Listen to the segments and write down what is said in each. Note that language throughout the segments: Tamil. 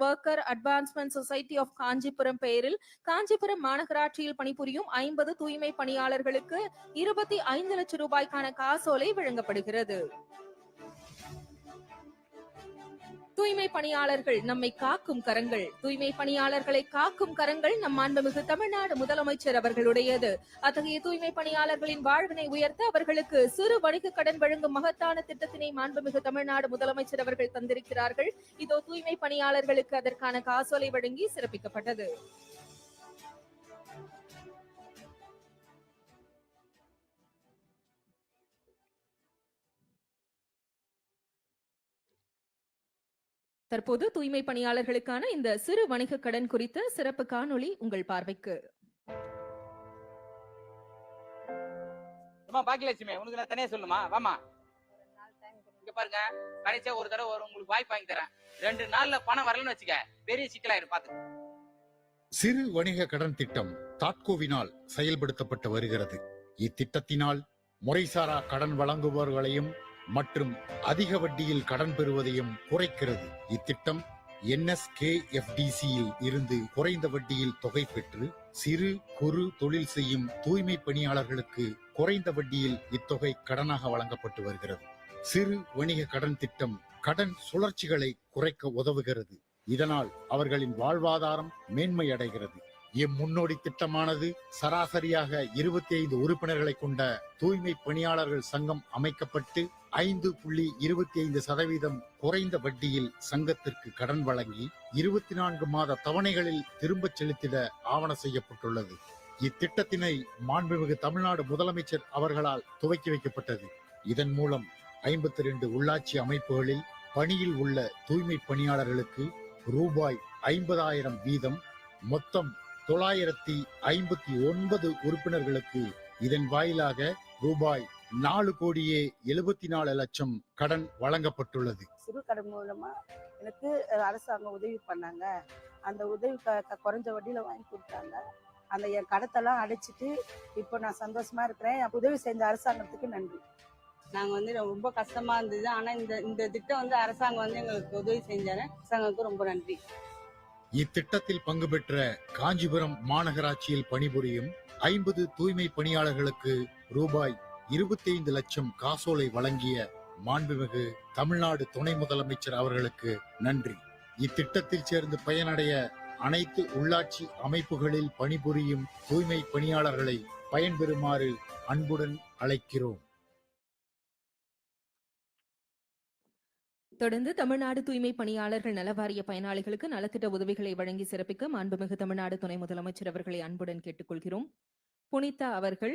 Worker advancement society of Kanchipuram பெயரில் காஞ்சிபுரம் மாநகராட்சியில் பணிபுரியும் ஐம்பது தூய்மை பணியாளர்களுக்கு இருபத்தி ஐந்து லட்சம் ரூபாய்க்கான காசோலை வழங்கப்படுகிறது. தூய்மை பணியாளர்கள் நம்மை காக்கும் கரங்கள். தூய்மை பணியாளர்களை காக்கும் கரங்கள் நம் மாண்புமிகு தமிழ்நாடு முதலமைச்சர் அவர்களுடையது. அத்தகைய தூய்மை பணியாளர்களின் வாழ்வினை உயர்த்த அவர்களுக்கு சிறு வணிக கடன் வழங்கும் மகத்தான திட்டத்தினை மாண்புமிகு தமிழ்நாடு முதலமைச்சர் அவர்கள் தந்திருக்கிறார்கள். இதோ தூய்மை பணியாளர்களுக்கு அதற்கான காசோலை வழங்கி சிறப்பிக்கப்பட்டது. தற்போது தூய்மை பணியாளர்களுக்கான இந்த சிறு வணிக கடன் குறித்த சிறப்பு காணொளி உங்கள் பார்வைக்கு. பாக்கியலட்சுமி உனக்கு நான் தனியா சொல்லுமா வாமா இங்க பாருங்க கடைசியா ஒரு தடவை ஒரு உங்களுக்கு வாய்ப்பு வாங்கி தரேன். ரெண்டு நாள்ல பணம் வரலன்னு வச்சுக்க பெரிய சிக்கலாயிரும் பாத்து சிறு வணிக கடன் திட்டம் தாட்கோவினால் செயல்படுத்தப்பட்டு வருகிறது. இத்திட்டத்தினால் முறைசாரா கடன் வழங்குபவர்களையும் மற்றும் அதிக வட்டியில் கடன் பெறுவதையும் குறைக்கிறது. இத்திட்டம் என்எஸ்கேஎஃப்டிசியில் இருந்து குறைந்த வட்டியில் தொகை பெற்று சிறு குறு தொழில் செய்யும் தூய்மை பணியாளர்களுக்கு குறைந்த வட்டியில் இத்தொகை கடனாக வழங்கப்பட்டு வருகிறது. சிறு வணிக கடன் திட்டம் கடன் சுழற்சிகளை குறைக்க உதவுகிறது. இதனால் அவர்களின் வாழ்வாதாரம் மேன்மை அடைகிறது இம்முன்னோடி திட்டமானது சராசரியாக இருபத்தி ஐந்து உறுப்பினர்களை கொண்ட தூய்மை பணியாளர்கள் சங்கம் அமைக்கப்பட்டு ஐந்து புள்ளி இருபத்தி ஐந்து சதவீதம் குறைந்த வட்டியில் சங்கத்திற்கு கடன் வழங்கி இருபத்தி நான்கு மாத தவணைகளில் திரும்பச் செலுத்திட ஆவண செய்யப்பட்டுள்ளது. இத்திட்டத்தினை மாண்புமிகு தமிழ்நாடு முதலமைச்சர் அவர்களால் துவக்கி வைக்கப்பட்டது. இதன் மூலம் ஐம்பத்தி ரெண்டு உள்ளாட்சி அமைப்புகளில் பணியில் உள்ள தூய்மை பணியாளர்களுக்கு ரூபாய் ஐம்பதாயிரம் வீதம் மொத்தம் தொள்ளாயிரத்தி ஐம்பத்தி ஒன்பது உறுப்பினர்களுக்கு இதன் வாயிலாக ரூபாய் நாலு கோடியே எழுபத்தி நாலு லட்சம் கடன் வழங்கப்பட்டுள்ளது. சிறு கடன் மூலமா எனக்கு அரசாங்கம் உதவி பண்ணாங்க. அந்த உதவி க- க- குறைஞ்ச வட்டியில வாங்கி கொடுத்தாங்க. அந்த என் கடத்தெல்லாம் அடைச்சிட்டு இப்போ நான் சந்தோஷமா இருக்கிறேன். உதவி செஞ்ச அரசாங்கத்துக்கு நன்றி. நாங்க வந்து ரொம்ப கஷ்டமா இருந்தது. ஆனா இந்த இந்த திட்டம் வந்து அரசாங்கம் வந்து எங்களுக்கு உதவி செஞ்சாரு. அரசாங்கத்துக்கு ரொம்ப நன்றி. இத்திட்டத்தில் பங்கு பெற்ற காஞ்சிபுரம் மாநகராட்சியில் பணிபுரியும் ஐம்பது தூய்மை பணியாளர்களுக்கு ரூபாய் இருபத்தி ஐந்து லட்சம் காசோலை வழங்கிய மாண்புமிகு தமிழ்நாடு துணை முதலமைச்சர் அவர்களுக்கு நன்றி. இத்திட்டத்தில் சேர்ந்து பயனடைய அனைத்து உள்ளாட்சி அமைப்புகளில் பணிபுரியும் தூய்மை பணியாளர்களை பயன்பெறுமாறு அன்புடன் அழைக்கிறோம். தொடர்ந்து தமிழ்நாடு தூய்மை பணியாளர்கள் நலவாரிய பயனாளிகளுக்கு நலத்திட்ட உதவிகளை வழங்கி சிறப்பிக்க மாண்புமிகு தமிழ்நாடு துணை முதலமைச்சர் அவர்களை அன்புடன் கேட்டுக்கொள்கிறோம். புனிதா அவர்கள்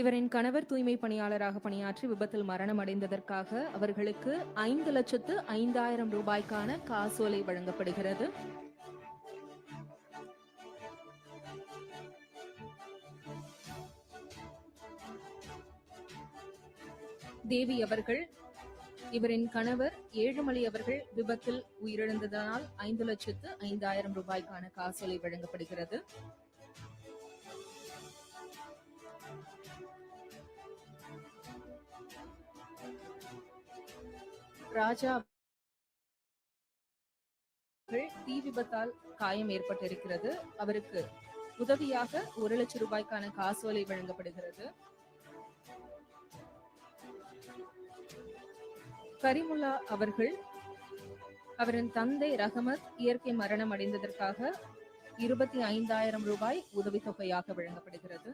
இவரின் கணவர் தூய்மை பணியாளராக பணியாற்றி விபத்தில் மரணம் அடைந்ததற்காக அவர்களுக்கு ஐந்து லட்சத்து ஐந்தாயிரம் ரூபாய்க்கான காசோலை வழங்கப்படுகிறது. தேவி அவர்கள் இவரின் கணவர் ஏழுமலை அவர்கள் விபத்தில் உயிரிழந்ததனால் ஐந்து லட்சத்து ஐந்தாயிரம் ரூபாய்க்கான காசோலை வழங்கப்படுகிறது. ராஜா தீ விபத்தால் காயம் ஏற்பட்டிருக்கிறது. அவருக்கு உதவியாக ஒரு லட்சம் ரூபாய்க்கான காசோலை வழங்கப்படுகிறது. கரிமுல்லா அவர்கள் அவரின் தந்தை ரஹமத் இயற்கை மரணம் அடைந்ததற்காக இருபத்தி ஐந்தாயிரம் ரூபாய் உதவித்தொகையாக வழங்கப்படுகிறது.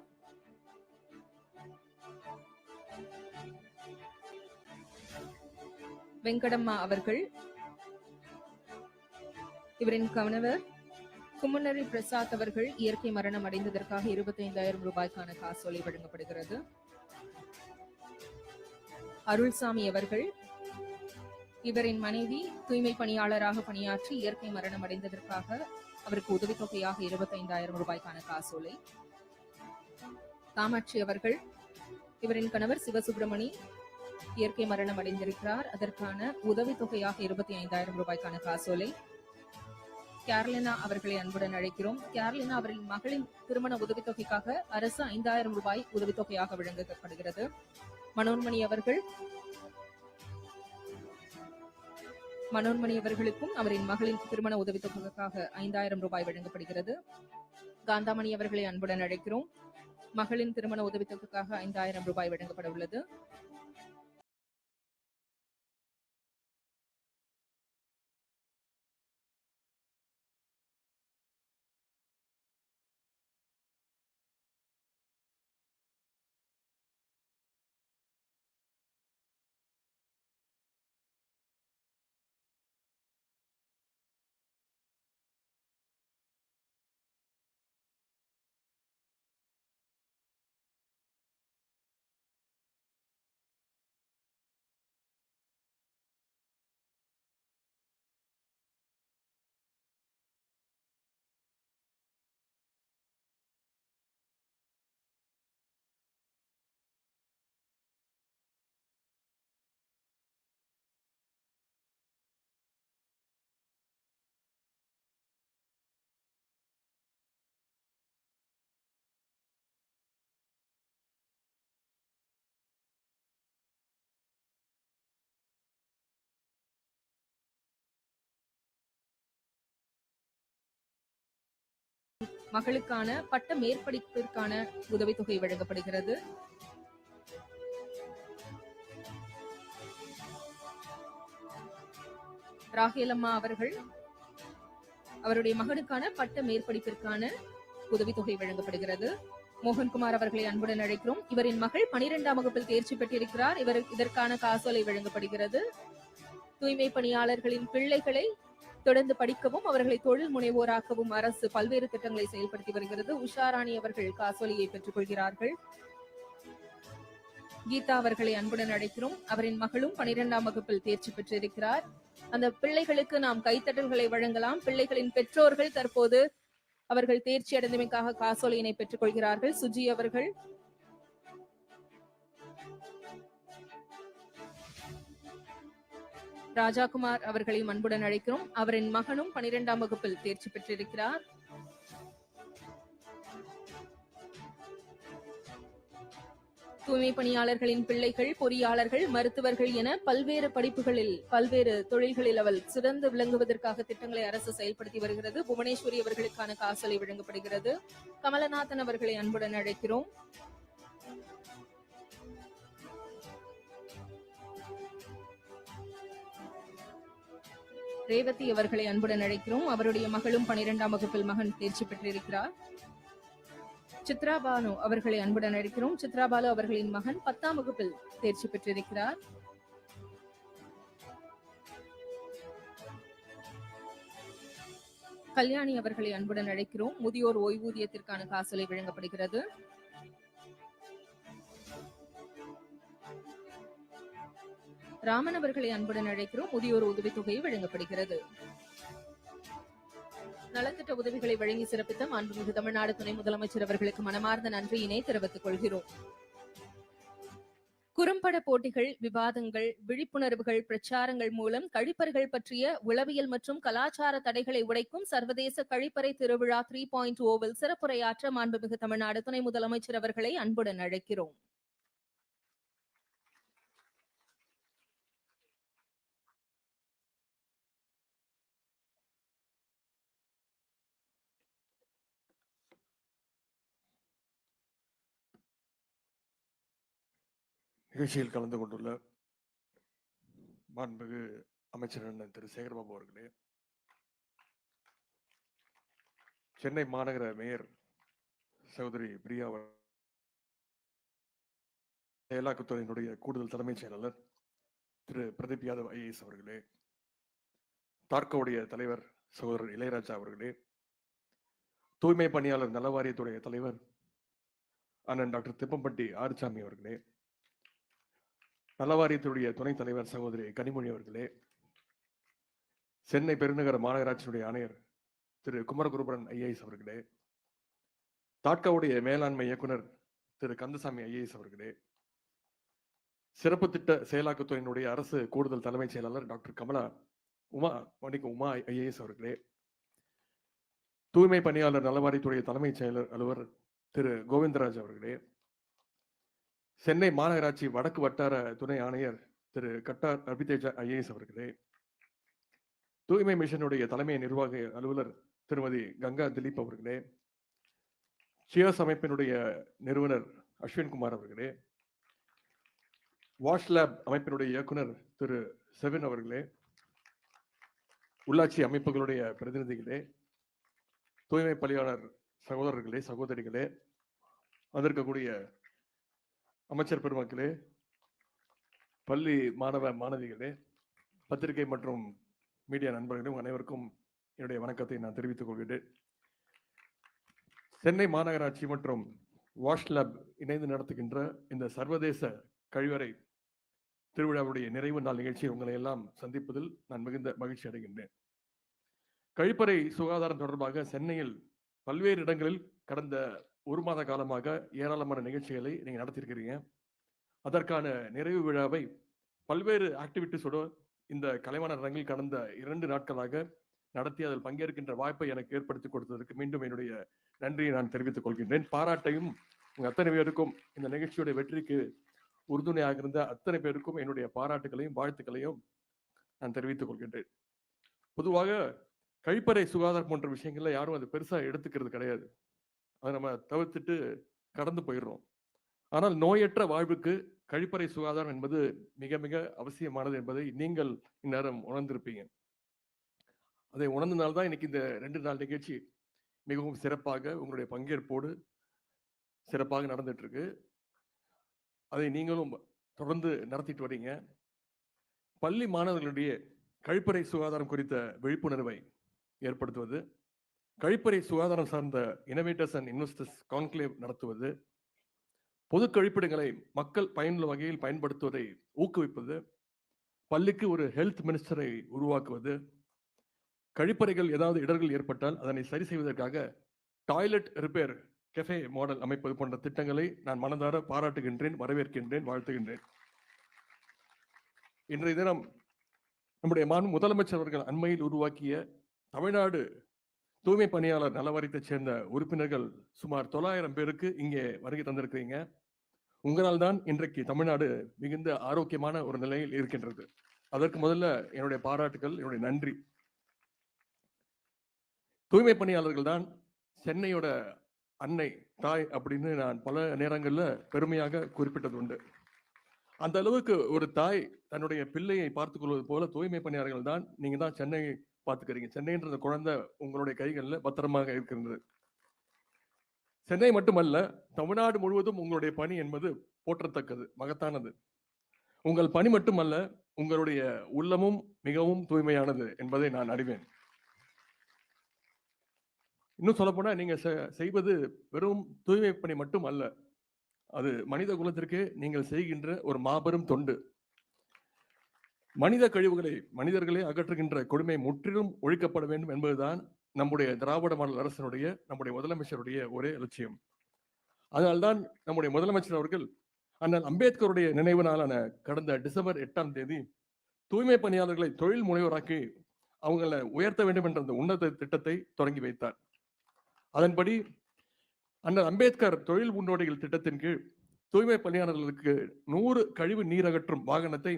வெங்கடம்மா அவர்கள் இவரின் கணவர் கும்மனரி பிரசாத் அவர்கள் இயற்கை மரணம் அடைந்ததற்காக இருபத்தி ஐந்தாயிரம் ரூபாய்க்கான காசோலை வழங்கப்படுகிறது. அருள்சாமி அவர்கள் இவரின் மனைவி தூய்மை பணியாளராக பணியாற்றி இயற்கை மரணம் அடைந்ததற்காக அவருக்கு உதவித்தொகையாக இருபத்தைந்தாயிரம் ரூபாய்க்கான காசோலை. காமாட்சி அவர்கள் இவரின் கணவர் சிவசுப்பிரமணி இயற்கை மரணம் அடைந்திருக்கிறார். அதற்கான உதவித்தொகையாக இருபத்தி ஐந்தாயிரம் ரூபாய்க்கான காசோலை கேரளினா அவர்களை அன்புடன் அழைக்கிறோம். கேரளினா அவரின் மகளின் திருமண உதவித்தொகைக்காக அரசு ஐந்தாயிரம் ரூபாய் உதவித்தொகையாக வழங்கப்படுகிறது. மனோன்மணி அவர்கள் மனோன்மணி அவர்களுக்கும் அவரின் மகளின் திருமண உதவித்தொகைக்காக ஐந்தாயிரம் ரூபாய் வழங்கப்படுகிறது. காந்தாமணி அவர்களை அன்புடன் அழைக்கிறோம். மகளின் திருமண உதவித்தொகைக்காக ஐந்தாயிரம் ரூபாய் வழங்கப்பட உள்ளது. மகளுக்கான பட்ட மேற்படிப்பிற்கான உதவித்தொகை வழங்கப்படுகிறது. ராகேலம்மா அவர்கள் அவருடைய மகனுக்கான பட்ட மேற்படிப்பிற்கான உதவித்தொகை வழங்கப்படுகிறது. மோகன்குமார் அவர்களை அன்புடன் அழைக்கிறோம். இவரின் மகள் பனிரெண்டாம் வகுப்பில் தேர்ச்சி பெற்றிருக்கிறார். இவர் இதற்கான காசோலை வழங்கப்படுகிறது. தூய்மை பணியாளர்களின் பிள்ளைகளை தொடர்ந்து படிக்கவும் அவர்களை தொழில் முனைவோராக்கவும் அரசு பல்வேறு திட்டங்களை செயல்படுத்தி வருகிறது. உஷாராணி அவர்கள் காசோலியை பெற்றுக் கொள்கிறார்கள். கீதா அவர்களை அன்புடன் அழைக்கிறோம். அவரின் மகளும் பனிரெண்டாம் வகுப்பில் தேர்ச்சி பெற்றிருக்கிறார். அந்த பிள்ளைகளுக்கு நாம் கைத்தட்டல்களை வழங்கலாம். பிள்ளைகளின் பெற்றோர்கள் தற்போது அவர்கள் தேர்ச்சி அடைந்தமைக்காக காசோலையினை பெற்றுக் கொள்கிறார்கள். சுஜி அவர்கள் ராஜாகுமார் அவர்களையும் அன்புடன் அழைக்கிறோம். அவரின் மகனும் பனிரெண்டாம் வகுப்பில் தேர்ச்சி பெற்றிருக்கிறார். தூய்மை பணியாளர்களின் பிள்ளைகள் பொறியாளர்கள் மருத்துவர்கள் என பல்வேறு படிப்புகளில் பல்வேறு தொழில்களில் அவள் சிறந்து விளங்குவதற்காக திட்டங்களை அரசு செயல்படுத்தி வருகிறது. புவனேஸ்வரி அவர்களுக்கான காசோலை வழங்கப்படுகிறது. கமலநாதன் அவர்களை அன்புடன் அழைக்கிறோம். ரேவதி அவர்களை அன்புடன் அழைக்கிறோம். அவருடைய மகளும் பனிரெண்டாம் வகுப்பில் மகன் தேர்ச்சி பெற்றிருக்கிறார். சித்ரா பானு அவர்களை அன்புடன் அழைக்கிறோம். சித்ரா பாலு அவர்களின் மகன் பத்தாம் வகுப்பில் தேர்ச்சி பெற்றிருக்கிறார். கல்யாணி அவர்களை அன்புடன் அழைக்கிறோம். முதியோர் ஓய்வூதியத்திற்கான காசோலை வழங்கப்படுகிறது. ராமன் அவர்களை அன்புடன் அழைக்கிறோம். முதியோர் உதவித்தொகை வழங்கப்படுகிறது. நலத்திட்ட உதவிகளை வழங்கி சிறப்பித்த மாண்புமிகு தமிழ்நாடு துணை முதலமைச்சர் அவர்களுக்கு மனமார்ந்த நன்றியினை தெரிவித்துக் கொள்கிறோம். குறும்பட போட்டிகள் விவாதங்கள் விழிப்புணர்வுகள் பிரச்சாரங்கள் மூலம் கழிப்பறைகள் பற்றிய உளவியல் மற்றும் கலாச்சார தடைகளை உடைக்கும் சர்வதேச கழிப்பறை திருவிழா த்ரீ பாயிண்ட் ஓவில் சிறப்புரையாற்ற மாண்புமிகு தமிழ்நாடு துணை முதலமைச்சர் அவர்களை அன்புடன் அழைக்கிறோம். நிகழ்ச்சியில் கலந்து கொண்டுள்ள மாண்புமிகு அமைச்சர் அண்ணன் திரு. சேகர்பாபு அவர்களே சென்னை மாநகர மேயர் சகோதரி பிரியா செயலாக்கத்துறையினுடைய கூடுதல் தலைமைச் செயலாளர் திரு. பிரதீப் யாதவ் ஐஏஎஸ் அவர்களே தார்கோவுடைய தலைவர் சகோதரர் இளையராஜா அவர்களே தூய்மை பணியாளர் நலவாரியத்துடைய தலைவர் அண்ணன் டாக்டர் திப்பம்பட்டி ஆறுசாமி அவர்களே நலவாரியத்துடைய துணைத் தலைவர் சகோதரி கனிமொழி அவர்களே சென்னை பெருநகர மாநகராட்சியினுடைய ஆணையர் திரு குமரகுருபரன் ஐஏஎஸ் அவர்களே தாட்காவுடைய மேலாண்மை இயக்குனர் திரு கந்தசாமி ஐஏஎஸ் அவர்களே சிறப்பு திட்ட செயலாக்கத்துறையினுடைய அரசு கூடுதல் தலைமைச் செயலாளர் டாக்டர் கமலா உமா மணிக்கு உமா ஐஏஎஸ் அவர்களே தூய்மை பணியாளர் நலவாரியத்துடைய தலைமைச் செயலர் அலுவலர் திரு கோவிந்தராஜ் அவர்களே சென்னை மாநகராட்சி வடக்கு வட்டார துணை ஆணையர் திரு கட்டார் அபிதேஜா ஐஏஎஸ் அவர்களே. தூய்மை மிஷனுடைய தலைமை நிர்வாக அலுவலர் திருமதி கங்கா திலீப் அவர்களே. சியாஸ் அமைப்பினுடைய நிறுவனர் அஸ்வின்குமார் அவர்களே. வாஷ் லேப் அமைப்பினுடைய இயக்குனர் திரு செவின் அவர்களே. உள்ளாட்சி அமைப்புகளுடைய பிரதிநிதிகளே. தூய்மை பணியாளர் சகோதரர்களே சகோதரிகளே. வந்திருக்கக்கூடிய அமைச்சர் பெருமக்களே பள்ளி மாணவ மாணவிகளே பத்திரிகை மற்றும் மீடியா நண்பர்களே அனைவருக்கும் என்னுடைய வணக்கத்தை நான் தெரிவித்துக் கொள்கிறேன். சென்னை மாநகராட்சி மற்றும் வாஷ் லேப் இணைந்து நடத்துகின்ற இந்த சர்வதேச கழிவறை திருவிழாவுடைய நிறைவு நாள் நிகழ்ச்சியில் உங்களை எல்லாம் சந்திப்பதில் நான் மிகுந்த மகிழ்ச்சி அடைகின்றேன். கழிப்பறை சுகாதாரம் தொடர்பாக சென்னையில் பல்வேறு இடங்களில் கடந்த ஒரு மாத காலமாக ஏராளமான நிகழ்ச்சிகளை நீங்கள் நடத்தியிருக்கிறீங்க. அதற்கான நிறைவு விழாவை பல்வேறு ஆக்டிவிட்டிஸோட இந்த கலைவாணர் அரங்கில் கடந்த இரண்டு நாட்களாக நடத்தி அதில் பங்கேற்கின்ற வாய்ப்பை எனக்கு ஏற்படுத்தி கொடுத்ததற்கு மீண்டும் என்னுடைய நன்றியை நான் தெரிவித்துக் கொள்கின்றேன். பாராட்டையும் உங்கள் அத்தனை பேருக்கும் இந்த நிகழ்ச்சியுடைய வெற்றிக்கு உறுதுணையாக இருந்த அத்தனை பேருக்கும் என்னுடைய பாராட்டுகளையும் வாழ்த்துக்களையும் நான் தெரிவித்துக் கொள்கின்றேன். பொதுவாக கழிப்பறை சுகாதாரம் போன்ற விஷயங்கள்ல யாரும் அது பெருசாக எடுத்துக்கிறது கிடையாது. அதை நம்ம தவிர்த்துட்டு கடந்து போயிடுறோம். ஆனால் நோயற்ற வாழ்வுக்கு கழிப்பறை சுகாதாரம் என்பது மிக மிக அவசியமானது என்பதை நீங்கள் இந்நேரம் உணர்ந்திருப்பீங்க. அதை உணர்ந்தனால்தான் இன்னைக்கு இந்த ரெண்டு நாள் நிகழ்ச்சி மிகவும் சிறப்பாக உங்களுடைய பங்கேற்போடு சிறப்பாக நடந்துட்டு இருக்கு அதை நீங்களும் தொடர்ந்து நடத்திட்டு வரீங்க. பள்ளி மாணவர்களுடைய கழிப்பறை சுகாதாரம் குறித்த விழிப்புணர்வை ஏற்படுத்துவது கழிப்பறை சுகாதாரம் சார்ந்த இனோவேட்டர்ஸ் அண்ட் இன்வெஸ்டர்ஸ் கான்க்ளேவ் நடத்துவது பொது கழிப்பிடங்களை மக்கள் பயனுள்ள வகையில் பயன்படுத்துவதை ஊக்குவிப்பது பள்ளிக்கு ஒரு ஹெல்த் மினிஸ்டரை உருவாக்குவது கழிப்பறைகள் ஏதாவது இடர்கள் ஏற்பட்டால் அதனை சரி செய்வதற்காக டாய்லெட் ரிப்பேர் கெஃபே மாடல் அமைப்பது போன்ற திட்டங்களை நான் மனதார பாராட்டுகின்றேன் வரவேற்கின்றேன் வாழ்த்துகின்றேன். இன்றைய தினம் நம்முடைய மாண் முதலமைச்சர் அவர்கள் அண்மையில் உருவாக்கிய தமிழ்நாடு தூய்மை பணியாளர் நலவாரியத்தைச் சேர்ந்த உறுப்பினர்கள் சுமார் தொள்ளாயிரம் பேருக்கு இங்கே வருகை தந்திருக்கிறீங்க. உங்களால் தான் இன்றைக்கு தமிழ்நாடு மிகுந்த ஆரோக்கியமான ஒரு நிலையில் இருக்கின்றது. அதற்கு முதல்ல என்னுடைய பாராட்டுகள் என்னுடைய நன்றி. தூய்மை பணியாளர்கள் தான் சென்னையோட அன்னை தாய் அப்படின்னு நான் பல நேரங்களில் பெருமையாக குறிப்பிட்டது உண்டு. அந்த அளவுக்கு ஒரு தாய் தன்னுடைய பிள்ளையை பார்த்துக் கொள்வது போல தூய்மை பணியாளர்கள் தான் நீங்கள் தான் சென்னை பார்த்துக்கிறீங்க சென்னைன்ற குழந்தை உங்களுடைய கைகளில் பத்திரமாக இருக்கின்றது சென்னை மட்டுமல்ல தமிழ்நாடு முழுவதும் உங்களுடைய பணி என்பது போற்றத்தக்கது மகத்தானது. உங்கள் பணி மட்டுமல்ல உங்களுடைய உள்ளமும் மிகவும் தூய்மையானது என்பதை நான் அறிவேன். இன்னும் சொல்லப்போனால் நீங்கள் செ- செய்வது வெறும் தூய்மை பணி மட்டும் அல்ல அது மனித குலத்திற்கு நீங்கள் செய்கின்ற ஒரு மாபெரும் தொண்டு. மனித கழிவுகளை மனிதர்களே அகற்றுகின்ற கொடுமை முற்றிலும் ஒழிக்கப்பட வேண்டும் என்பதுதான் நம்முடைய திராவிட மாடல் அரசனுடைய நம்முடைய முதலமைச்சருடைய ஒரே லட்சியம். அதனால்தான் நம்முடைய முதலமைச்சர் அவர்கள் அண்ணல் அம்பேத்கருடைய நினைவு நாளான கடந்த டிசம்பர் எட்டாம் தேதி தூய்மை பணியாளர்களை தொழில் முனைவராக்கி அவங்களை உயர்த்த வேண்டும் என்ற அந்த உன்னத திட்டத்தை தொடங்கி வைத்தார். அதன்படி அண்ணல் அம்பேத்கர் தொழில் முன்னோடிகள் திட்டத்தின் கீழ் தூய்மை பணியாளர்களுக்கு நூறு கழிவு நீர் அகற்றும் வாகனத்தை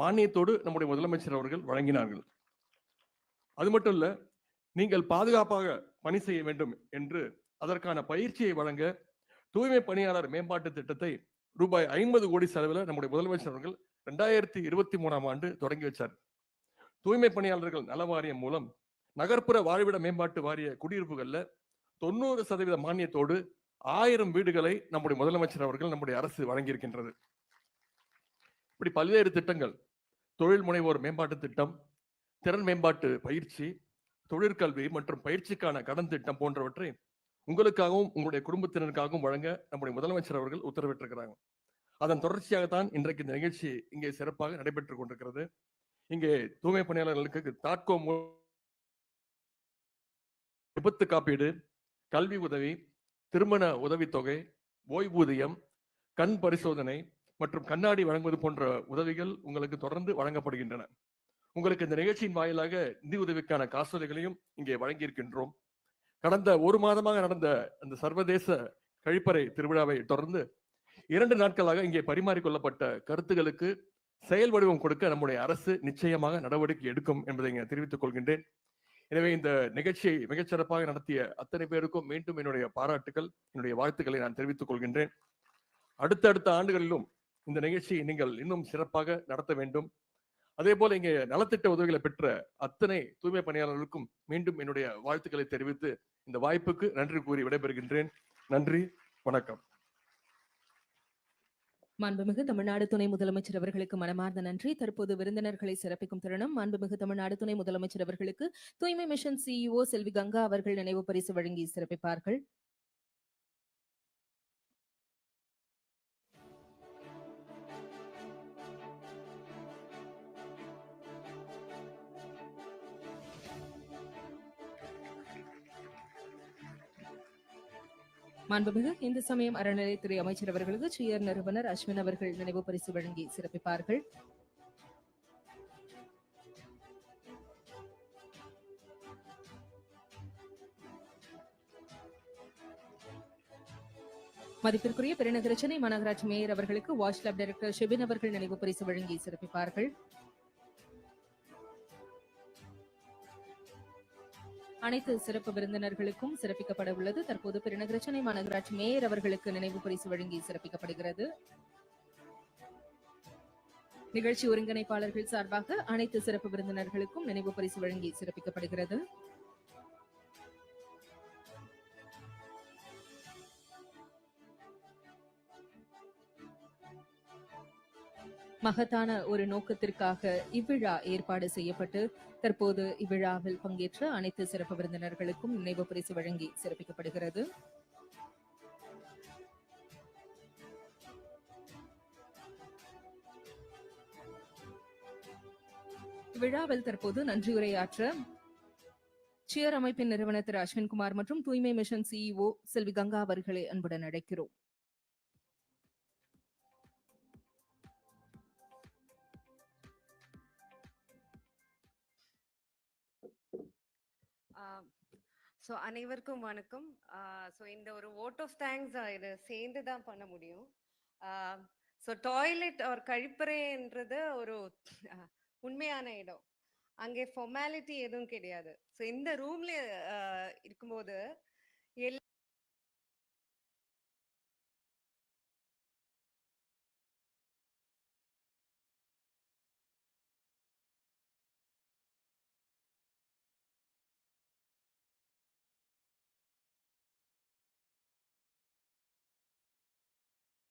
மானியத்தோடு நம்முடைய முதலமைச்சர் அவர்கள் வழங்கினார்கள். அது மட்டும் இல்ல நீங்கள் பாதுகாப்பாக பணி செய்ய வேண்டும் என்று அதற்கான பயிற்சியை வழங்க தூய்மை பணியாளர் மேம்பாட்டு திட்டத்தை ரூபாய் ஐம்பது கோடி செலவில் நம்முடைய முதலமைச்சர் அவர்கள் ரெண்டாயிரத்தி இருபத்தி மூணாம் ஆண்டு தொடங்கி வச்சார். தூய்மை பணியாளர்கள் நல வாரியம் மூலம் நகர்ப்புற வாழ்விட மேம்பாட்டு வாரிய குடியிருப்புகளில் தொண்ணூறு சதவீத மானியத்தோடு ஆயிரம் வீடுகளை நம்முடைய முதலமைச்சர் அவர்கள் நம்முடைய அரசு வழங்கியிருக்கின்றது. இப்படி பல்வேறு திட்டங்கள் தொழில் முனைவோர் மேம்பாட்டு திட்டம் திறன் மேம்பாட்டு பயிற்சி தொழிற்கல்வி மற்றும் பயிற்சிக்கான கடன் திட்டம் போன்றவற்றை உங்களுக்காகவும் உங்களுடைய குடும்பத்தினருக்காகவும் வழங்க நம்முடைய முதலமைச்சர் அவர்கள் உத்தரவிட்டிருக்கிறாங்க. அதன் தொடர்ச்சியாகத்தான் இன்றைக்கு இந்த நிகழ்ச்சி இங்கே சிறப்பாக நடைபெற்றுக் கொண்டிருக்கிறது. இங்கே தூய்மை பணியாளர்களுக்கு தாட்கோ விபத்து காப்பீடு கல்வி உதவி திருமண உதவித்தொகை ஓய்வூதியம் கண் பரிசோதனை மற்றும் கண்ணாடி வழங்குவது போன்ற உதவிகள் உங்களுக்கு தொடர்ந்து வழங்கப்படுகின்றன. உங்களுக்கு இந்த நிகழ்ச்சியின் வாயிலாக நிதி உதவிக்கான காசோலைகளையும் இங்கே வழங்கியிருக்கின்றோம். கடந்த ஒரு மாதமாக நடந்த அந்த சர்வதேச கழிப்பறை திருவிழாவை தொடர்ந்து இரண்டு நாட்களாக இங்கே பரிமாறிக்கொள்ளப்பட்ட கருத்துகளுக்கு செயல் வடிவம் கொடுக்க நம்முடைய அரசு நிச்சயமாக நடவடிக்கை எடுக்கும் என்பதை இங்கே தெரிவித்துக் கொள்கின்றேன். எனவே இந்த நிகழ்ச்சியை மிகச்சிறப்பாக நடத்திய அத்தனை பேருக்கும் மீண்டும் என்னுடைய பாராட்டுகள் என்னுடைய வாழ்த்துக்களை நான் தெரிவித்துக் கொள்கின்றேன். அடுத்தடுத்த ஆண்டுகளிலும் இந்த நிகழ்ச்சியை நீங்கள் இன்னும் சிறப்பாக நடத்த வேண்டும். அதே போல இங்கே நலத்திட்ட உதவிகளை பெற்ற அத்தனை தூய்மை பணியாளர்களுக்கும் மீண்டும் என்னுடைய வாழ்த்துக்களை தெரிவித்து இந்த வாய்ப்புக்கு நன்றி கூறி விடைபெறுகின்றேன். நன்றி வணக்கம். மாண்புமிகு தமிழ்நாடு துணை முதலமைச்சர் அவர்களுக்கு மனமார்ந்த நன்றி. தற்போது விருந்தினர்களை சிறப்பிக்கும் தருணம் மாண்புமிகு தமிழ்நாடு துணை முதலமைச்சர் அவர்களுக்கு தூய்மை மிஷன் சிஇஓ செல்வி கங்கா அவர்கள் நினைவு பரிசு வழங்கி சிறப்பிப்பார்கள். மாண்புமிகு இந்து சமயம் அறநிலையத்துறை அமைச்சர் அவர்களுக்கு சுயர் நிறுவனர் அஸ்வின் அவர்கள் நினைவு பரிசு வழங்கி சிறப்பிப்பார்கள். மதிப்பிற்குரிய பெருநகர சென்னை மாநகராட்சி மேயர் அவர்களுக்கு வாட்ச் லேப் டைரக்டர் ஷெபின் அவர்கள் நினைவு பரிசு வழங்கி சிறப்பிப்பார்கள். அனைத்து சிறப்பு விருந்தினர்களுக்கும் சிறப்பிக்கப்பட உள்ளது. தற்போது பெருநகர சென்னை மாநகராட்சி மேயர் அவர்களுக்கு நினைவு பரிசு வழங்கி சிறப்பிக்கப்படுகிறது. நிகழ்ச்சி ஒருங்கிணைப்பாளர்கள் சார்பாக அனைத்து சிறப்பு விருந்தினர்களுக்கும் நினைவு பரிசு வழங்கி சிறப்பிக்கப்படுகிறது. மகத்தான ஒரு நோக்கத்திற்காக இவ்விழா ஏற்பாடு செய்யப்பட்டு தற்போது இவ்விழாவில் பங்கேற்ற அனைத்து சிறப்பு விருந்தினர்களுக்கும் நினைவு பரிசு வழங்கி சிறப்பிக்கப்படுகிறது. விழாவில் தற்போது நன்றியுரையாற்ற சியர் அமைப்பின் நிறுவனர் திரு அஸ்வின்குமார் மற்றும் தூய்மை மிஷன் சிஇஓ செல்வி கங்கா அவர்களை அன்புடன் அழைக்கிறோம். ஸோ அனைவருக்கும் வணக்கம். ஸோ இந்த ஒரு ஓட் ஆஃப் தேங்க்ஸ் இதை சேர்ந்து தான் பண்ண முடியும். ஸோ டாய்லெட் ஒரு கழிப்பறைன்றது ஒரு உண்மையான இடம். அங்கே ஃபார்மாலிட்டி எதுவும் கிடையாது. ஸோ இந்த ரூம்ல இருக்கும்போது எல்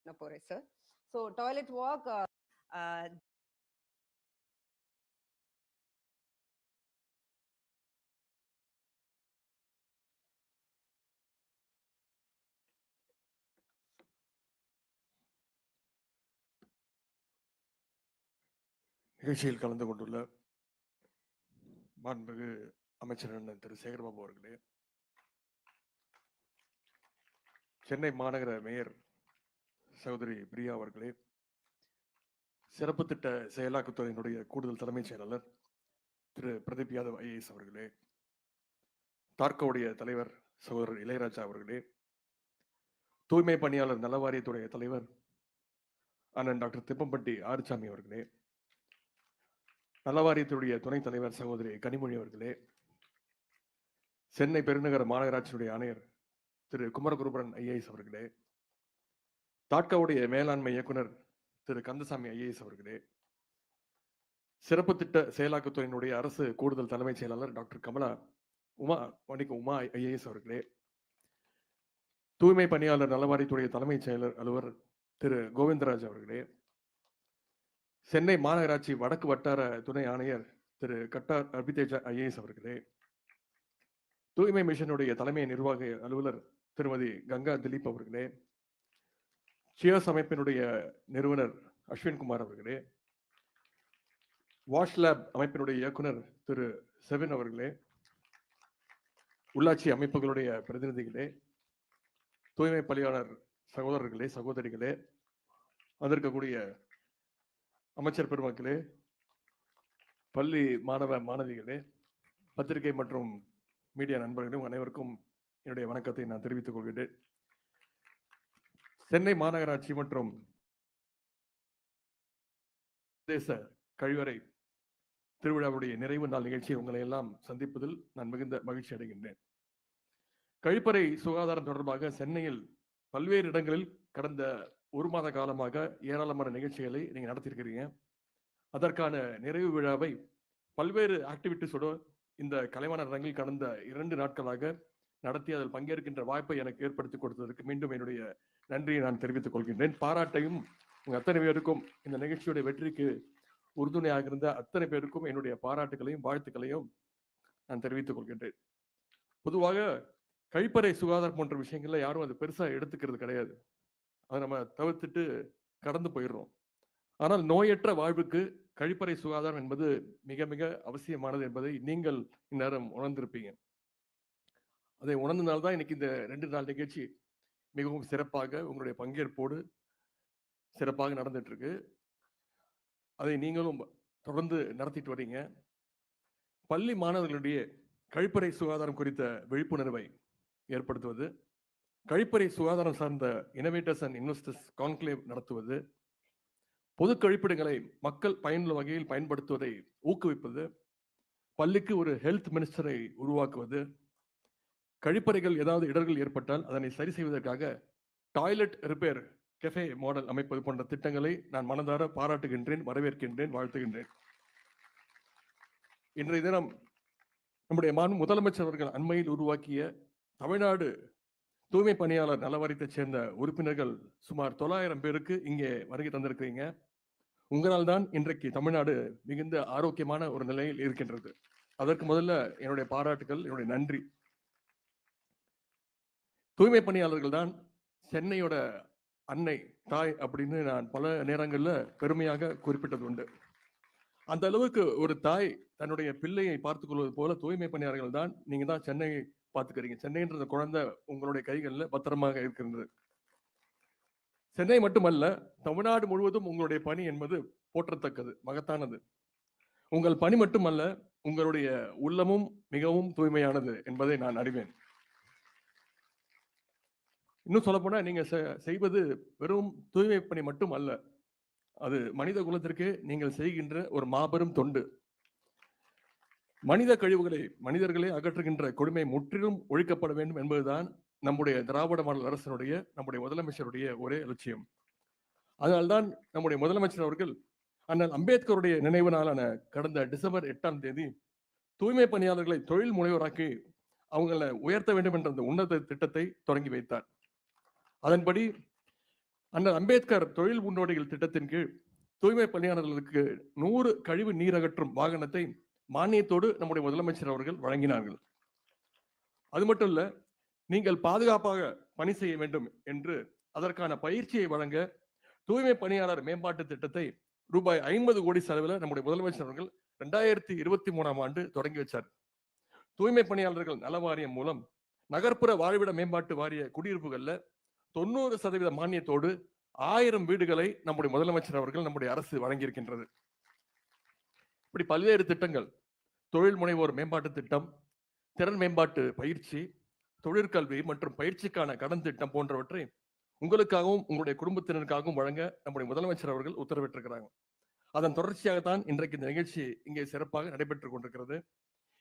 பண்ண போறேன் சார் ஸோ டாய்லெட் வாக் நிகழ்ச்சியில் கலந்து கொண்டுள்ள மாண்புமிகு அமைச்சர் அண்ணன் திரு. சேகர்பாபு அவர்களே சென்னை மாநகர மேயர் சகோதரி பிரியா அவர்களே சிறப்பு திட்ட செயலாக்கத்துறையினுடைய கூடுதல் தலைமைச் செயலாளர் திரு பிரதீப் யாதவ் ஐஏஎஸ் அவர்களே தார்கோவுடைய தலைவர் சகோதரர் இளையராஜா அவர்களே தூய்மை பணியாளர் நலவாரியத்துடைய தலைவர் அண்ணன் டாக்டர் திப்பம்பட்டி ஆறுசாமி அவர்களே நலவாரியத்துடைய துணைத் தலைவர் சகோதரி கனிமொழி அவர்களே சென்னை பெருநகர மாநகராட்சியுடைய ஆணையர் திரு குமரகுருபரன் ஐஏஎஸ் அவர்களே தாட்காவுடைய மேலாண்மை இயக்குனர் திரு. கந்தசாமி ஐஏஎஸ் அவர்களே சிறப்பு திட்ட செயலாக்கத்துறையினுடைய அரசு கூடுதல் தலைமைச் செயலாளர் டாக்டர் கமலா உமா வணிக உமா ஐஏஎஸ் அவர்களே தூய்மை பணியாளர் நலவாரியத்துடைய தலைமைச் செயலர் அலுவலர் திரு. கோவிந்தராஜ் அவர்களே சென்னை மாநகராட்சி வடக்கு வட்டார துணை ஆணையர் திரு. கட்டார் அபிதேஜா ஐஏஎஸ் அவர்களே தூய்மை மிஷனுடைய தலைமை நிர்வாக அலுவலர் திருமதி கங்கா திலீப் அவர்களே சியர்ஸ் அமைப்பினுடைய நிறுவனர் அஸ்வின்குமார் அவர்களே வாஷ் லேப் அமைப்பினுடைய இயக்குனர் திரு செவின் அவர்களே உள்ளாட்சி அமைப்புகளுடைய பிரதிநிதிகளே தூய்மை பணியாளர் சகோதரர்களே சகோதரிகளே வந்திருக்கக்கூடிய அமைச்சர் பெருமக்களே பள்ளி மாணவ மாணவிகளே பத்திரிகை மற்றும் மீடியா நண்பர்களும் அனைவருக்கும் என்னுடைய வணக்கத்தை நான் தெரிவித்துக் கொள்கிறேன். சென்னை மாநகராட்சி மற்றும் தேச கழிவறை திருவிழாவுடைய நிறைவு நாள் நிகழ்ச்சியை உங்களை எல்லாம் சந்திப்பதில் நான் மிகுந்த மகிழ்ச்சி அடைகின்றேன். கழிப்பறை சுகாதாரம் தொடர்பாக சென்னையில் பல்வேறு இடங்களில் கடந்த ஒரு மாத காலமாக ஏராளமான நிகழ்ச்சிகளை நீங்கள் நடத்தியிருக்கிறீங்க. அதற்கான நிறைவு விழாவை பல்வேறு ஆக்டிவிட்டிஸோடு இந்த கலைவாணர் அரங்கில் கடந்த இரண்டு நாட்களாக நடத்தி அதில் பங்கேற்கின்ற வாய்ப்பை எனக்கு ஏற்படுத்தி கொடுத்ததற்கு மீண்டும் என்னுடைய நன்றியை நான் தெரிவித்துக் கொள்கின்றேன். பாராட்டையும் உங்கள் அத்தனை பேருக்கும் இந்த நிகழ்ச்சியுடைய வெற்றிக்கு உறுதுணையாக இருந்த அத்தனை பேருக்கும் என்னுடைய பாராட்டுகளையும் வாழ்த்துக்களையும் நான் தெரிவித்துக் கொள்கின்றேன். பொதுவாக கழிப்பறை சுகாதாரம் போன்ற விஷயங்கள்ல யாரும் அது பெருசாக எடுத்துக்கிறது கிடையாது. அதை நம்ம தவிர்த்துட்டு கடந்து போயிடுறோம். ஆனால் நோயற்ற வாழ்வுக்கு கழிப்பறை சுகாதாரம் என்பது மிக மிக அவசியமானது என்பதை நீங்கள் இந்நேரம் உணர்ந்திருப்பீங்க. அதை உணர்ந்தனால்தான் இன்னைக்கு இந்த ரெண்டு நாள் நிகழ்ச்சி மிகவும் சிறப்பாக உங்களுடைய பங்கேற்போடு சிறப்பாக நடந்துட்டுருக்கு. அதை நீங்களும் தொடர்ந்து நடத்திட்டு வரீங்க. பள்ளி மாணவர்களுடைய கழிப்பறை சுகாதாரம் குறித்த விழிப்புணர்வை ஏற்படுத்துவது கழிப்பறை சுகாதாரம் சார்ந்த இனோவேட்டர்ஸ் அண்ட் இன்வெஸ்டர்ஸ் கான்க்ளேவ் நடத்துவது பொது கழிப்பிடங்களை மக்கள் பயனுள்ள வகையில் பயன்படுத்துவதை ஊக்குவிப்பது பள்ளிக்கு ஒரு ஹெல்த் மினிஸ்டரை உருவாக்குவது கழிப்பறைகள் ஏதாவது இடர்கள் ஏற்பட்டால் அதனை சரி செய்வதற்காக டாய்லெட் ரிப்பேர் கெஃபே மாடல் அமைப்பது போன்ற திட்டங்களை நான் மனதார பாராட்டுகின்றேன் வரவேற்கின்றேன் வாழ்த்துகின்றேன். இன்றைய தினம் நம்முடைய மாண் முதலமைச்சர் அவர்கள் அண்மையில் உருவாக்கிய தமிழ்நாடு தூய்மை பணியாளர் நலவாரியத்தைச் சேர்ந்த உறுப்பினர்கள் சுமார் தொள்ளாயிரம் பேருக்கு இங்கே வருகை தந்திருக்கிறீங்க. உங்களால் தான் இன்றைக்கு தமிழ்நாடு மிகுந்த ஆரோக்கியமான ஒரு நிலையில் இருக்கின்றது. அதற்கு முதல்ல என்னுடைய பாராட்டுகள் என்னுடைய நன்றி. தூய்மை பணியாளர்கள் தான் சென்னையோட அன்னை தாய் அப்படின்னு நான் பல நேரங்களில் பெருமையாக குறிப்பிட்டது உண்டு. அந்த அளவுக்கு ஒரு தாய் தன்னுடைய பிள்ளையை பார்த்துக் கொள்வது போல தூய்மை பணியாளர்கள் தான் நீங்க தான் சென்னையை பார்த்துக்கிறீங்க. சென்னைன்ற குழந்தை உங்களுடைய கைகளில் பத்திரமாக இருக்கின்றது. சென்னை மட்டுமல்ல தமிழ்நாடு முழுவதும் உங்களுடைய பணி என்பது போற்றத்தக்கது மகத்தானது. உங்கள் பணி மட்டுமல்ல உங்களுடைய உள்ளமும் மிகவும் தூய்மையானது என்பதை நான் அறிவேன். இன்னும் சொல்லப்போனால் நீங்கள் செ- செய்வது வெறும் தூய்மை பணி மட்டும் அல்ல. அது மனித குலத்திற்கு நீங்கள் செய்கின்ற ஒரு மாபெரும் தொண்டு. மனித கழிவுகளை மனிதர்களே அகற்றுகின்ற கொடுமை முற்றிலும் ஒழிக்கப்பட வேண்டும் என்பதுதான் நம்முடைய திராவிட மாடல் அரசனுடைய நம்முடைய முதலமைச்சருடைய ஒரே லட்சியம். அதனால்தான் நம்முடைய முதலமைச்சர் அவர்கள் அண்ணல் அம்பேத்கருடைய நினைவு நாளான கடந்த டிசம்பர் எட்டாம் தேதி தூய்மை பணியாளர்களை தொழில் முனைவராக்கி அவங்களை உயர்த்த வேண்டும் என்ற அந்த உன்னத திட்டத்தை தொடங்கி வைத்தார். அதன்படி அண்ணல் அம்பேத்கர் தொழில் முன்னோடிகள் திட்டத்தின் கீழ் தூய்மை பணியாளர்களுக்கு நூறு கழிவு நீர் அகற்றும் வாகனத்தை மானியத்தோடு நம்முடைய முதலமைச்சர் அவர்கள் வழங்கினார்கள். அது மட்டும் இல்ல நீங்கள் பாதுகாப்பாக பணி செய்ய வேண்டும் என்று அதற்கான பயிற்சியை வழங்க தூய்மை பணியாளர் மேம்பாட்டு திட்டத்தை ரூபாய் ஐம்பது கோடி செலவில் நம்முடைய முதலமைச்சர் அவர்கள் ரெண்டாயிரத்தி இருபத்தி மூணாம் ஆண்டு தொடங்கி வச்சார். தூய்மை பணியாளர்கள் நல வாரியம் மூலம் நகர்ப்புற வாழ்விட மேம்பாட்டு வாரிய குடியிருப்புகளில் தொண்ணூறு சதவீத மானியத்தோடு ஆயிரம் வீடுகளை நம்முடைய முதலமைச்சர் அவர்கள் நம்முடைய அரசு வழங்கியிருக்கின்றது. இப்படி பல்வேறு திட்டங்கள். தொழில் முனைவோர் மேம்பாட்டு திட்டம் திறன் மேம்பாட்டு பயிற்சி தொழிற்கல்வி மற்றும் பயிற்சிக்கான கடன் திட்டம் போன்றவற்றை உங்களுக்காகவும் உங்களுடைய குடும்பத்தினருக்காகவும் வழங்க நம்முடைய முதலமைச்சர் அவர்கள் உத்தரவிட்டிருக்கிறாங்க. அதன் தொடர்ச்சியாகத்தான் இன்றைக்கு இந்த நிகழ்ச்சி இங்கே சிறப்பாக நடைபெற்றுக் கொண்டிருக்கிறது.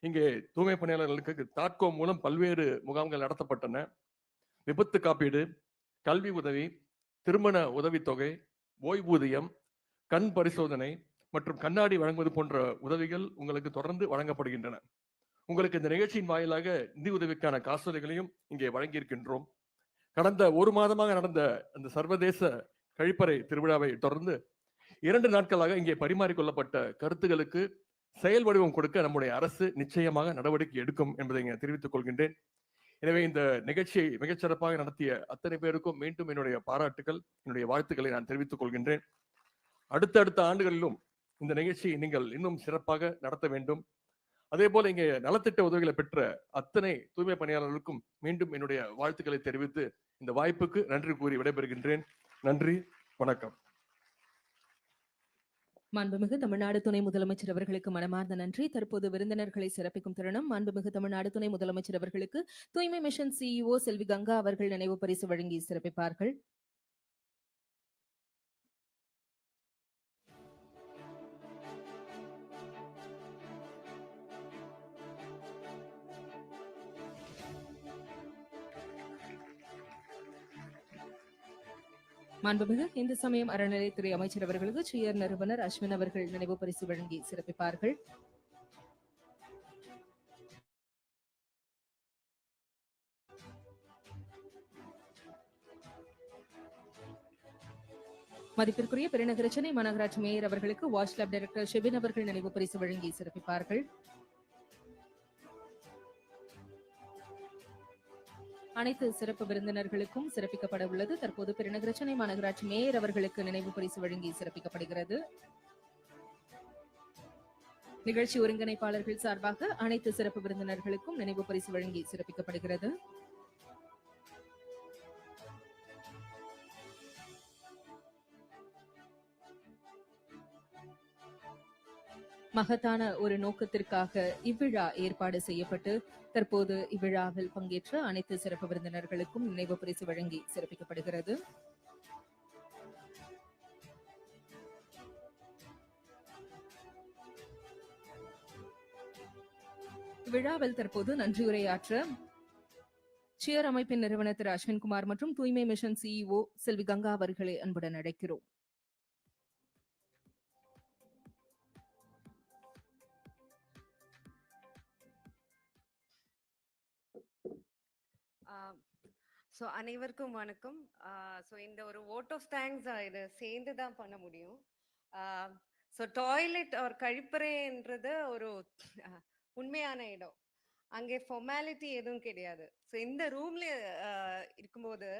இங்கே தூய்மை பணியாளர்களுக்கு தாட்கோ மூலம் பல்வேறு முகாம்கள் நடத்தப்பட்டன. விபத்து காப்பீடு கல்வி உதவி திருமண உதவித்தொகை ஓய்வூதியம் கண் பரிசோதனை மற்றும் கண்ணாடி வழங்குவது போன்ற உதவிகள் உங்களுக்கு தொடர்ந்து வழங்கப்படுகின்றன. உங்களுக்கு இந்த நிகழ்ச்சியின் வாயிலாக நிதி உதவிக்கான காசோலைகளையும் இங்கே வழங்கியிருக்கின்றோம். கடந்த ஒரு மாதமாக நடந்த அந்த சர்வதேச கழிப்பறை திருவிழாவை தொடர்ந்து இரண்டு நாட்களாக இங்கே பரிமாறிக்கொள்ளப்பட்ட கருத்துகளுக்கு செயல் வடிவம் கொடுக்க நம்முடைய அரசு நிச்சயமாக நடவடிக்கை எடுக்கும் என்பதை தெரிவித்துக் கொள்கின்றேன். எனவே இந்த நிகழ்ச்சியை மிகச்சிறப்பாக நடத்திய அத்தனை பேருக்கும் மீண்டும் என்னுடைய பாராட்டுகள் என்னுடைய வாழ்த்துக்களை நான் தெரிவித்துக் கொள்கின்றேன். அடுத்தடுத்த ஆண்டுகளிலும் இந்த நிகழ்ச்சியை நீங்கள் இன்னும் சிறப்பாக நடத்த வேண்டும். அதே போல இங்கே நலத்திட்ட உதவிகளை பெற்ற அத்தனை தூய்மை பணியாளர்களுக்கும் மீண்டும் என்னுடைய வாழ்த்துக்களை தெரிவித்து இந்த வாய்ப்புக்கு நன்றி கூறி விடைபெறுகின்றேன். நன்றி வணக்கம். மாண்புமிகு தமிழ்நாடு துணை முதலமைச்சர் அவர்களுக்கு மனமார்ந்த நன்றி. தற்போது விருந்தினர்களை சிறப்பிக்கும் தருணம் மாண்புமிகு தமிழ்நாடு துணை முதலமைச்சர் அவர்களுக்கு தூய்மை மிஷன் சிஇஓ செல்வி கங்கா அவர்கள் நினைவு பரிசு வழங்கி சிறப்பிப்பார்கள். மாண்புமிகு இந்து சமயம் அறநிலையத்துறை அமைச்சர் அவர்களுக்கு சுயர் நிறுவனர் அஸ்வின் அவர்கள் நினைவு பரிசு வழங்கி சிறப்பிப்பார்கள். மதிப்பிற்குரிய பெருநகர சென்னை மாநகராட்சி மேயர் அவர்களுக்கு வாஷ் லேப் டைரக்டர் ஷெபின் அவர்கள் நினைவு பரிசு வழங்கி சிறப்பிப்பார்கள். அனைத்து சிறப்பு விருந்தினர்களுக்கும் சிறப்பிக்கப்பட உள்ளது. தற்போது பெருநகர சென்னை மாநகராட்சி மேயர் அவர்களுக்கு நினைவு பரிசு வழங்கி சிறப்பிக்கப்படுகிறது. நிகழ்ச்சி ஒருங்கிணைப்பாளர்கள் சார்பாக அனைத்து சிறப்பு விருந்தினர்களுக்கும் நினைவு பரிசு வழங்கி சிறப்பிக்கப்படுகிறது. மகத்தான ஒரு நோக்கத்திற்காக இவ்விழா ஏற்பாடு செய்யப்பட்டு தற்போது இவ்விழாவில் பங்கேற்ற அனைத்து சிறப்பு விருந்தினர்களுக்கும் நினைவு பரிசு வழங்கி சிறப்பிக்கப்படுகிறது. விழாவில் தற்போது நன்றியுரையாற்ற சியர் அமைப்பின் நிறுவனர் திரு அஸ்வின்குமார் மற்றும் தூய்மை மிஷன் சிஇஓ செல்வி கங்கா அவர்களை அன்புடன் அழைக்கிறோம். ஸோ அனைவருக்கும் வணக்கம். ஸோ இந்த ஒரு ஓட் ஆஃப் தேங்க்ஸ் இதை சேர்ந்து தான் பண்ண முடியும். ஸோ டாய்லெட் ஒரு கழிப்பறைன்றது ஒரு உண்மையான இடம். அங்கே ஃபார்மாலிட்டி எதுவும் கிடையாது. ஸோ இந்த ரூம்ல இருக்கும்போது